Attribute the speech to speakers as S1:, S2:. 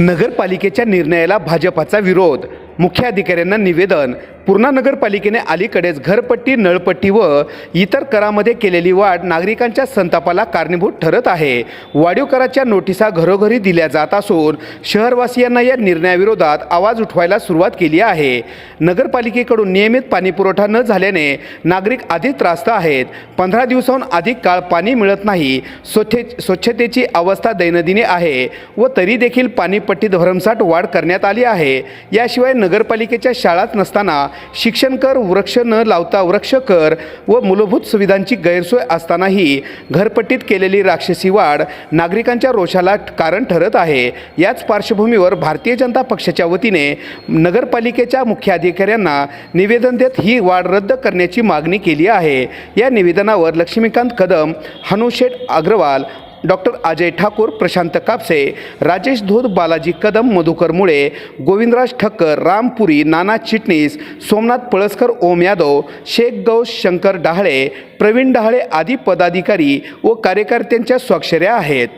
S1: नगरपालिकेच्या निर्णयाला भाजपाचा विरोध. मुख्याधिकाऱ्यांना निवेदन. पूर्णा नगरपालिकेने अलीकडेच घरपट्टी नळपट्टी व इतर करामध्ये केलेली वाढ नागरिकांच्या संतापाला कारणीभूत ठरत आहे. वाढीव कराच्या नोटिसा घरोघरी दिल्या जात असून शहरवासियांना या निर्णयाविरोधात आवाज उठवायला सुरुवात केली आहे. नगरपालिकेकडून नियमित पाणीपुरवठा न झाल्याने नागरिक अधिक त्रास्त आहेत. पंधरा दिवसाहून अधिक काळ पाणी मिळत नाही. स्वच्छ स्वच्छतेची अवस्था दैनंदिनी आहे व तरी देखील पाणीपट्टीत भरमसाठ वाढ करण्यात आली आहे. याशिवाय नगरपालिकेच्या शाळाच नसताना शिक्षण कर वृक्ष न लावता वृक्ष कर व मूलभूत सुविधांची गैरसोय असतानाही घरपट्टीत केलेली राक्षसी वाढ नागरिकांच्या रोषाला कारण ठरत आहे. याच पार्श्वभूमीवर भारतीय जनता पक्षाच्या वतीने नगरपालिकेच्या मुख्याधिकाऱ्यांना निवेदन देत ही वाढ रद्द करण्याची मागणी केली आहे. या निवेदनावर लक्ष्मीकांत कदम हनुशेठ अग्रवाल डॉक्टर अजय ठाकूर प्रशांत कापसे राजेश धोद बालाजी कदम मधुकर मुळे गोविंदराज ठक्कर रामपुरी नाना चिटणीस सोमनाथ पळसकर ओम यादव शेख गौस शंकर डहाळे प्रवीण डहाळे आदी पदाधिकारी व कार्यकर्त्यांच्या स्वाक्षऱ्या आहेत.